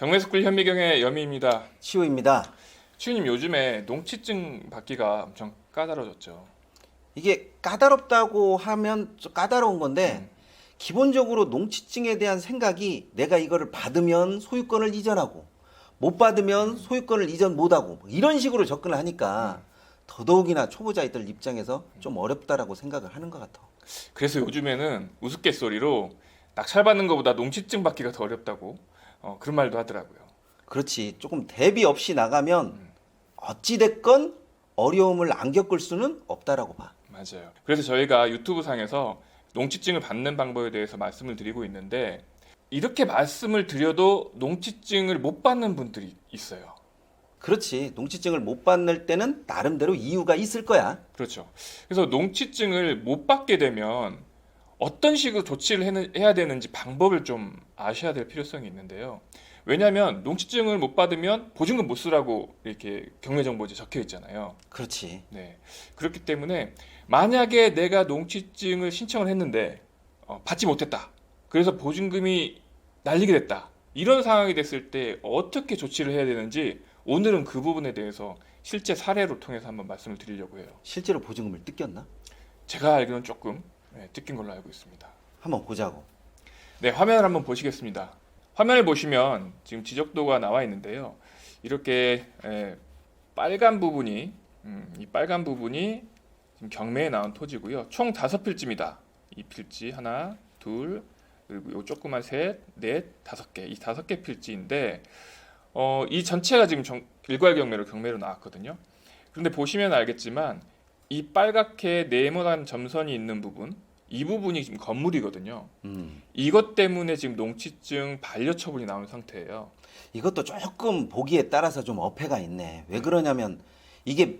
경매스쿨 현미경의 여미입니다. 치우입니다. 치우님 요즘에 농치증 받기가 엄청 까다로워졌죠. 이게 까다롭다고 하면 좀 까다로운 건데 음. 기본적으로 농치증에 대한 생각이 내가 이거를 받으면 소유권을 이전하고 못 받으면 소유권을 이전 못하고 뭐 이런 식으로 접근을 하니까 더더욱이나 초보자이들 입장에서 좀 어렵다라고 생각을 하는 것 같아. 그래서 요즘에는 우스갯소리로 낙찰 받는 것보다 농치증 받기가 더 어렵다고 어, 그런 말도 하더라고요. 그렇지. 조금 대비 없이 나가면 어찌 됐건 어려움을 안 겪을 수는 없다라고 봐. 맞아요. 그래서 저희가 유튜브 상에서 농치증을 받는 방법에 대해서 말씀을 드리고 있는데 이렇게 말씀을 드려도 농치증을 못 받는 분들이 있어요. 그렇지. 농치증을 못 받을 때는 나름대로 이유가 있을 거야. 그렇죠. 그래서 농치증을 못 받게 되면 어떤 식으로 조치를 해야 되는지 방법을 좀 아셔야 될 필요성이 있는데요. 왜냐하면 농치증을 못 받으면 보증금 못 쓰라고 이렇게 경매정보지에 적혀 있잖아요. 그렇지. 네. 그렇기 때문에 만약에 내가 농치증을 신청을 했는데 어, 받지 못했다. 그래서 보증금이 날리게 됐다. 이런 상황이 됐을 때 어떻게 조치를 해야 되는지 오늘은 그 부분에 대해서 실제 사례로 통해서 한번 말씀을 드리려고 해요. 실제로 보증금을 뜯겼나? 제가 알기로는 조금 네, 뜯긴 걸로 알고 있습니다. 한번 보자고. 네, 화면을 한번 보시겠습니다. 화면을 보시면 지금 지적도가 나와 있는데요. 이렇게 에, 빨간 부분이 음, 이 빨간 부분이 지금 경매에 나온 토지고요. 총 다섯 필지입니다. 이 필지 하나, 둘, 그리고 요 조그만 셋, 넷, 다섯 개. 이 다섯 개 필지인데 어, 이 전체가 지금 정- 일괄 경매로 경매로 나왔거든요. 그런데 보시면 알겠지만 이 빨갛게 네모난 점선이 있는 부분, 이 부분이 지금 건물이거든요. 음. 이것 때문에 지금 농치증 반려 처분이 나온 상태예요. 이것도 조금 보기에 따라서 좀 어폐가 있네. 왜 그러냐면 이게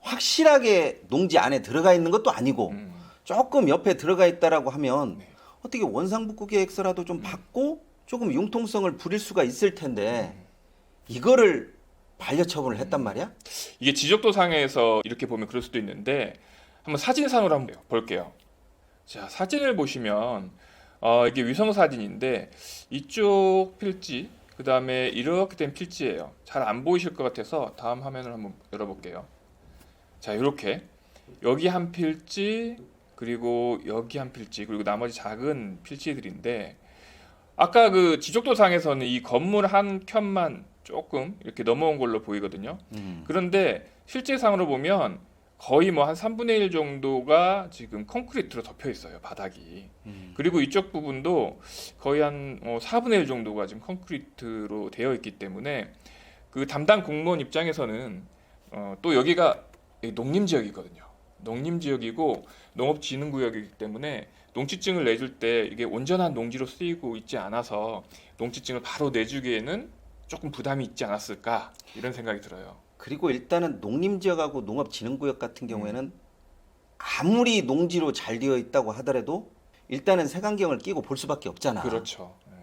확실하게 농지 안에 들어가 있는 것도 아니고 음, 조금 옆에 들어가 있다라고 하면 네. 어떻게 원상복구 계획서라도 좀 받고 조금 융통성을 부릴 수가 있을 텐데 이거를 반려 처분을 했단 말이야? 이게 지적도 상에서 이렇게 보면 그럴 수도 있는데 한번 사진상으로 한번 볼게요. 자, 사진을 보시면 어, 이게 위성 사진인데 이쪽 필지 그 다음에 이렇게 된 필지예요. 잘 안 보이실 것 같아서 다음 화면을 한번 열어볼게요. 자, 이렇게 여기 한 필지 그리고 여기 한 필지 그리고 나머지 작은 필지들인데 아까 그 지적도 상에서는 이 건물 한 켠만 조금 이렇게 넘어온 걸로 보이거든요. 음. 그런데 실제상으로 보면 거의 뭐 한 3분의 1 정도가 지금 콘크리트로 덮여 있어요, 바닥이. 음. 그리고 이쪽 부분도 거의 한 어, 4분의 1 정도가 지금 콘크리트로 되어 있기 때문에 그 담당 공무원 입장에서는 어, 또 여기가 이 농림 지역이거든요. 농림 지역이고 농업진흥구역이기 때문에 농지증을 내줄 때 이게 온전한 농지로 쓰이고 있지 않아서 농지증을 바로 내주기에는 조금 부담이 있지 않았을까 이런 생각이 들어요. 그리고 일단은 농림지역하고 농업진흥구역 같은 경우에는 아무리 농지로 잘 되어 있다고 하더라도 일단은 색안경을 끼고 볼 수밖에 없잖아. 그렇죠. 예.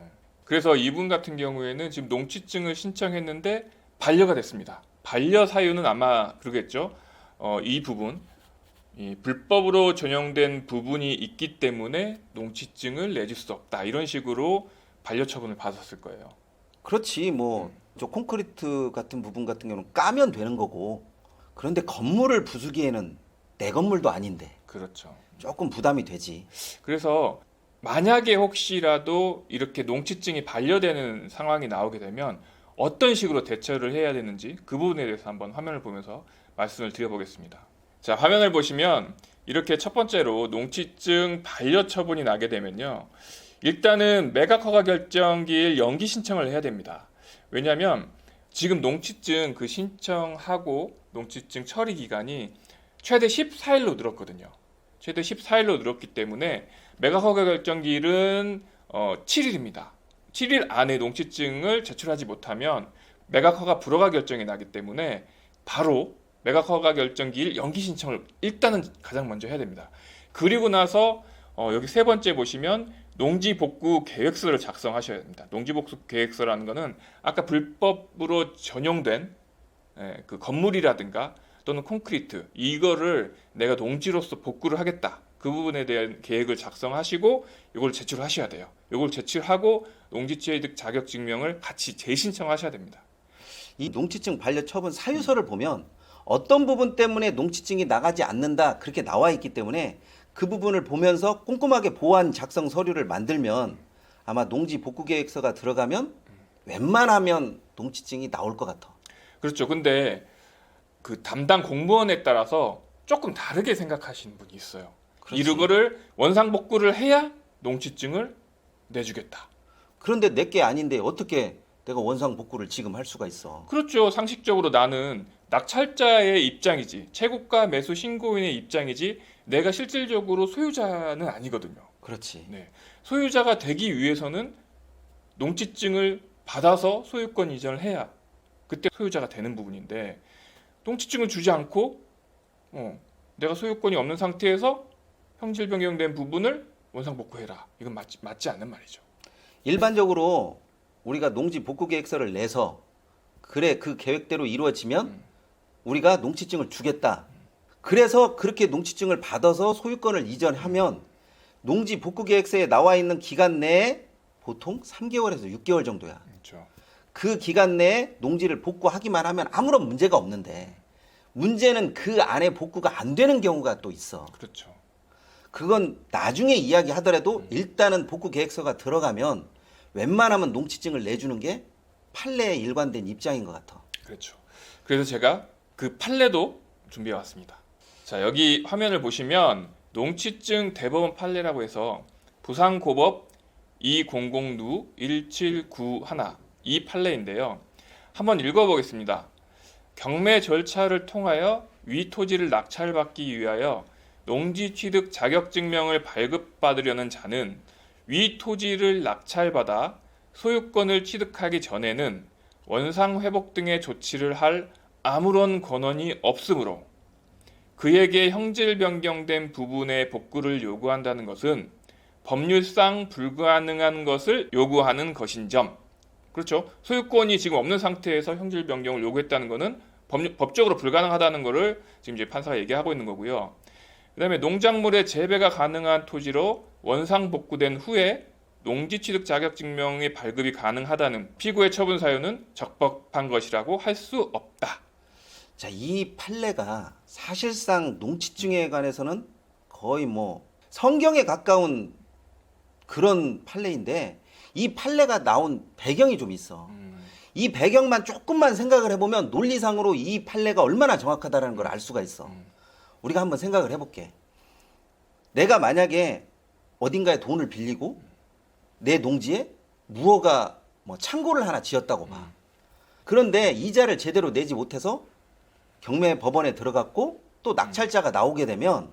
그래서 이분 같은 경우에는 지금 농취증을 신청했는데 반려가 됐습니다. 반려 사유는 아마 그러겠죠. 어, 이 부분, 이 불법으로 전용된 부분이 있기 때문에 농취증을 내줄 수 없다. 이런 식으로 반려 처분을 받았을 거예요. 그렇지 뭐 저 콘크리트 같은 부분 같은 경우는 까면 되는 거고 그런데 건물을 부수기에는 내 건물도 아닌데 그렇죠. 조금 부담이 되지. 그래서 만약에 혹시라도 이렇게 농취증이 반려되는 상황이 나오게 되면 어떤 식으로 대처를 해야 되는지 그 부분에 대해서 한번 화면을 보면서 말씀을 드려보겠습니다. 자, 화면을 보시면 이렇게 첫 번째로 농취증 반려 처분이 나게 되면요. 일단은 매각 허가 결정기일 연기 신청을 해야 됩니다. 왜냐하면 지금 농취증 그 신청하고 농취증 처리 기간이 최대 14일로 늘었거든요. 최대 14일로 늘었기 때문에 매각 허가 결정기일은 어, 7일입니다. 7일 안에 농취증을 제출하지 못하면 매각 허가 불허가 결정이 나기 때문에 바로 매각 허가 결정기일 연기 신청을 일단은 가장 먼저 해야 됩니다. 그리고 나서 어, 여기 세 번째 보시면 농지 복구 계획서를 작성하셔야 됩니다. 농지 복구 계획서라는 거는 아까 불법으로 전용된 예, 그 건물이라든가 또는 콘크리트 이거를 내가 농지로서 복구를 하겠다. 그그 부분에 대한 계획을 작성하시고 이걸 제출하셔야 돼요. 이걸 제출하고 농지취득 자격 증명을 같이 재신청하셔야 됩니다. 이 농지증 반려 처분 사유서를 보면 어떤 부분 때문에 농지증이 나가지 않는다 그렇게 나와 있기 때문에 그 부분을 보면서 꼼꼼하게 보완 작성 서류를 만들면 아마 농지 복구 계획서가 들어가면 웬만하면 농지증이 나올 것 같아. 그렇죠. 근데 그 담당 공무원에 따라서 조금 다르게 생각하시는 분이 있어요. 그렇지. 이거를 원상 복구를 해야 농지증을 내주겠다. 그런데 내 게 아닌데 어떻게 내가 원상 복구를 지금 할 수가 있어? 그렇죠. 상식적으로 나는 낙찰자의 입장이지, 채국가 매수 신고인의 입장이지, 내가 실질적으로 소유자는 아니거든요. 그렇지. 네. 소유자가 되기 위해서는 농지증을 받아서 소유권 이전을 해야 그때 소유자가 되는 부분인데 농지증을 주지 않고 어, 내가 소유권이 없는 상태에서 형질 변경된 부분을 원상 복구해라. 이건 맞지, 맞지 않는 말이죠. 일반적으로 우리가 농지 복구 계획서를 내서 그래 그 계획대로 이루어지면 음. 우리가 농지증을 주겠다. 그래서 그렇게 농지증을 받아서 소유권을 이전하면 농지 복구 계획서에 나와 있는 기간 내에 보통 3개월에서 6개월 정도야. 그렇죠. 그 기간 내에 농지를 복구하기만 하면 아무런 문제가 없는데 문제는 그 안에 복구가 안 되는 경우가 또 있어. 그렇죠. 그건 나중에 이야기하더라도 일단은 복구 계획서가 들어가면 웬만하면 농지증을 내주는 게 판례에 일관된 입장인 것 같아. 그렇죠. 그래서 제가 그 판례도 준비해 왔습니다. 자, 여기 화면을 보시면 농취증 대법원 판례라고 해서 부산고법 200누 1791 이 판례인데요. 한번 읽어보겠습니다. 경매 절차를 통하여 위 토지를 낙찰받기 위하여 농지 취득 자격 증명을 발급받으려는 자는 위 토지를 낙찰받아 소유권을 취득하기 전에는 원상 회복 등의 조치를 할 아무런 권한이 없으므로 그에게 형질 변경된 부분의 복구를 요구한다는 것은 법률상 불가능한 것을 요구하는 것인 점. 그렇죠. 소유권이 지금 없는 상태에서 형질 변경을 요구했다는 것은 법, 법적으로 불가능하다는 것을 지금 이제 판사가 얘기하고 있는 거고요. 그 다음에 농작물의 재배가 가능한 토지로 원상 복구된 후에 농지 취득 자격 증명의 발급이 가능하다는 피고의 처분 사유는 적법한 것이라고 할 수 없다. 자, 이 판례가 사실상 농지증에 관해서는 거의 뭐 성경에 가까운 그런 판례인데 이 판례가 나온 배경이 좀 있어. 이 배경만 조금만 생각을 해보면 논리상으로 이 판례가 얼마나 정확하다는 걸 알 수가 있어. 우리가 한번 생각을 해볼게. 내가 만약에 어딘가에 돈을 빌리고 내 농지에 무허가 뭐 창고를 하나 지었다고 봐. 그런데 이자를 제대로 내지 못해서 경매 법원에 들어갔고 또 낙찰자가 나오게 되면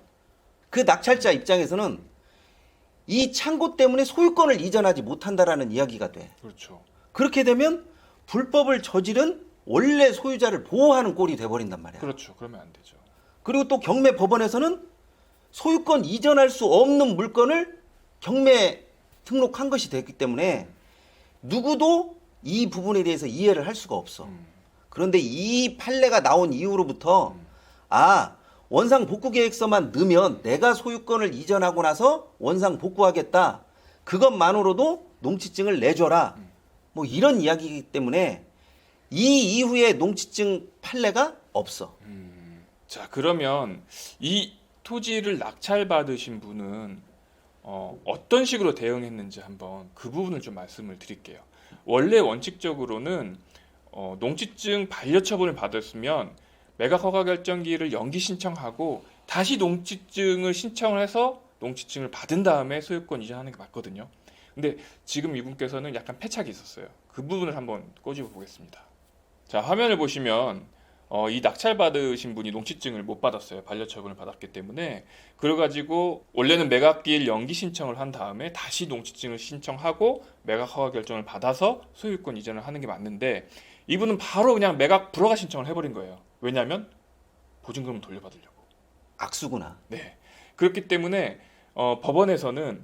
그 낙찰자 입장에서는 이 창고 때문에 소유권을 이전하지 못한다라는 이야기가 돼. 그렇죠. 그렇게 되면 불법을 저지른 원래 소유자를 보호하는 꼴이 돼버린단 말이야. 그렇죠. 그러면 안 되죠. 그리고 또 경매 법원에서는 소유권 이전할 수 없는 물건을 경매 등록한 것이 됐기 때문에 누구도 이 부분에 대해서 이해를 할 수가 없어. 그런데 이 판례가 나온 이후로부터 아 원상 복구 계획서만 넣으면 내가 소유권을 이전하고 나서 원상 복구하겠다. 그것만으로도 농지증을 내줘라. 뭐 이런 이야기이기 때문에 이 이후에 농지증 판례가 없어. 자, 그러면 이 토지를 낙찰 받으신 분은 어, 어떤 식으로 대응했는지 한번 그 부분을 좀 말씀을 드릴게요. 원래 원칙적으로는 어, 농지증 반려 처분을 받았으면 매각 허가 결정기를 연기 신청하고 다시 농지증을 신청을 해서 농지증을 받은 다음에 소유권 이전하는 게 맞거든요. 근데 지금 이분께서는 약간 패착이 있었어요. 그 부분을 한번 꼬집어 보겠습니다. 자, 화면을 보시면 어, 이 낙찰 받으신 분이 농지증을 못 받았어요. 반려 처분을 받았기 때문에 그래가지고 원래는 매각기일 연기 신청을 한 다음에 다시 농지증을 신청하고 매각 허가 결정을 받아서 소유권 이전을 하는 게 맞는데 이분은 바로 그냥 매각 불허가 신청을 해버린 거예요. 왜냐하면 보증금을 돌려받으려고. 악수구나. 네. 그렇기 때문에 어, 법원에서는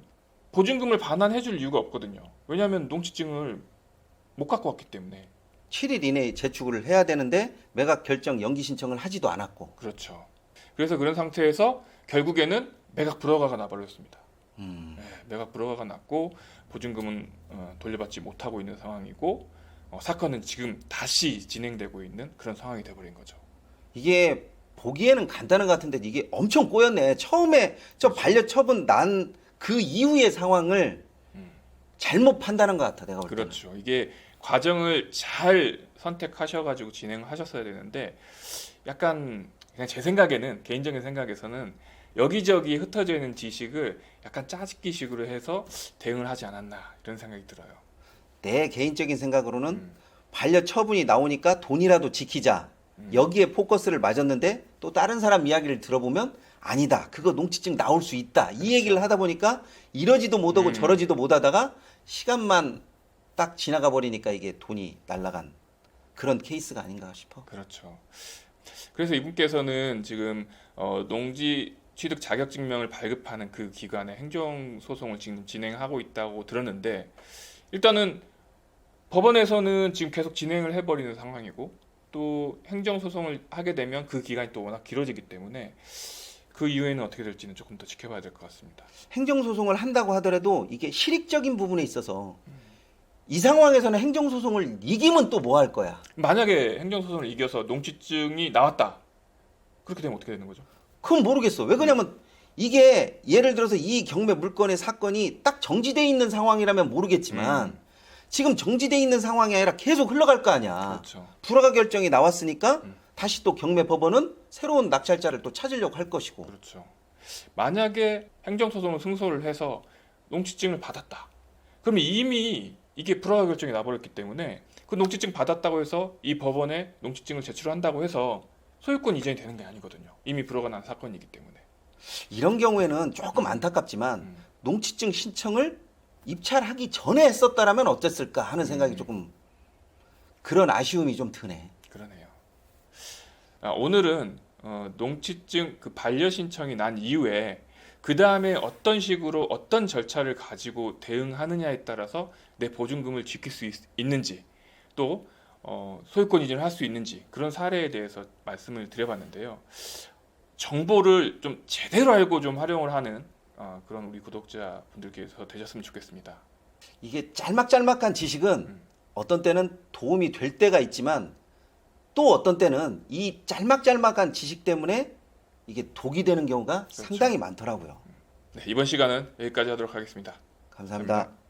보증금을 반환해줄 이유가 없거든요. 왜냐하면 농지증을 못 갖고 왔기 때문에 7일 이내에 제출을 해야 되는데 매각 결정 연기 신청을 하지도 않았고 그렇죠. 그래서 그런 상태에서 결국에는 매각 불허가가 나버렸습니다. 음. 네, 매각 불허가가 났고 보증금은 어, 돌려받지 못하고 있는 상황이고 어, 사건은 지금 다시 진행되고 있는 그런 상황이 돼버린 거죠. 이게 보기에는 간단한 것 같은데 이게 엄청 꼬였네. 처음에 저 반려 처분 난 그 이후의 상황을 음. 잘못 판단한 것 같아. 내가 볼 때는. 그렇죠. 이게 과정을 잘 선택하셔가지고 진행하셨어야 되는데 약간 그냥 제 생각에는 개인적인 생각에서는 여기저기 흩어져 있는 지식을 약간 짜집기식으로 해서 대응을 하지 않았나 이런 생각이 들어요. 내 개인적인 생각으로는 음. 반려 처분이 나오니까 돈이라도 지키자. 음. 여기에 포커스를 맞았는데 또 다른 사람 이야기를 들어보면 아니다. 그거 농치증 나올 수 있다. 이 얘기를 하다 보니까 이러지도 못하고 음. 저러지도 못하다가 시간만 딱 지나가 버리니까 이게 돈이 날라간 그런 케이스가 아닌가 싶어. 그렇죠. 그래서 이분께서는 지금 어, 농지 취득 자격 증명을 발급하는 그 기관의 행정 소송을 지금 진행하고 있다고 들었는데 일단은 법원에서는 지금 계속 진행을 해버리는 상황이고 또 행정 소송을 하게 되면 그 기간이 또 워낙 길어지기 때문에 그 이후에는 어떻게 될지는 조금 더 지켜봐야 될 것 같습니다. 행정소송을 한다고 하더라도 이게 실익적인 부분에 있어서 이 상황에서는 행정소송을 이기면 또 뭐 할 거야? 만약에 행정 소송을 이겨서 농지증이 나왔다. 그렇게 되면 어떻게 되는 거죠? 그건 모르겠어. 왜 그러냐면 이게 예를 들어서 이 경매 물건의 사건이 딱 정지돼 있는 상황이라면 모르겠지만 음. 지금 정지돼 있는 상황이 아니라 계속 흘러갈 거 아니야. 그렇죠. 불허가 결정이 나왔으니까 음. 다시 또 경매 법원은 새로운 낙찰자를 또 찾으려고 할 것이고. 그렇죠. 만약에 행정소송을 승소를 해서 농지증을 받았다. 그러면 이미 이게 불허가 결정이 나버렸기 때문에 그 농지증 받았다고 해서 이 법원에 농지증을 제출한다고 해서 소유권 이전이 되는 게 아니거든요. 이미 불허가 난 사건이기 때문에. 이런 경우에는 조금 안타깝지만 음. 농지증 신청을 입찰하기 전에 했었다라면 어땠을까 하는 생각이 음. 조금 그런 아쉬움이 좀 드네. 그러네요. 아, 오늘은 어, 농지증 그 반려 신청이 난 이후에 그 다음에 어떤 식으로 어떤 절차를 가지고 대응하느냐에 따라서 내 보증금을 지킬 수 있, 는지 또 어, 소유권 이전을 할 수 있는지 그런 사례에 대해서 말씀을 드려봤는데요. 정보를 좀 제대로 알고 좀 활용을 하는 어, 그런 우리 구독자 분들께서 되셨으면 좋겠습니다. 이게 짤막짤막한 지식은 음. 어떤 때는 도움이 될 때가 있지만 또 어떤 때는 이 짤막짤막한 지식 때문에 이게 독이 되는 경우가 그렇죠. 상당히 많더라고요. 네, 이번 시간은 여기까지 하도록 하겠습니다. 감사합니다. 감사합니다.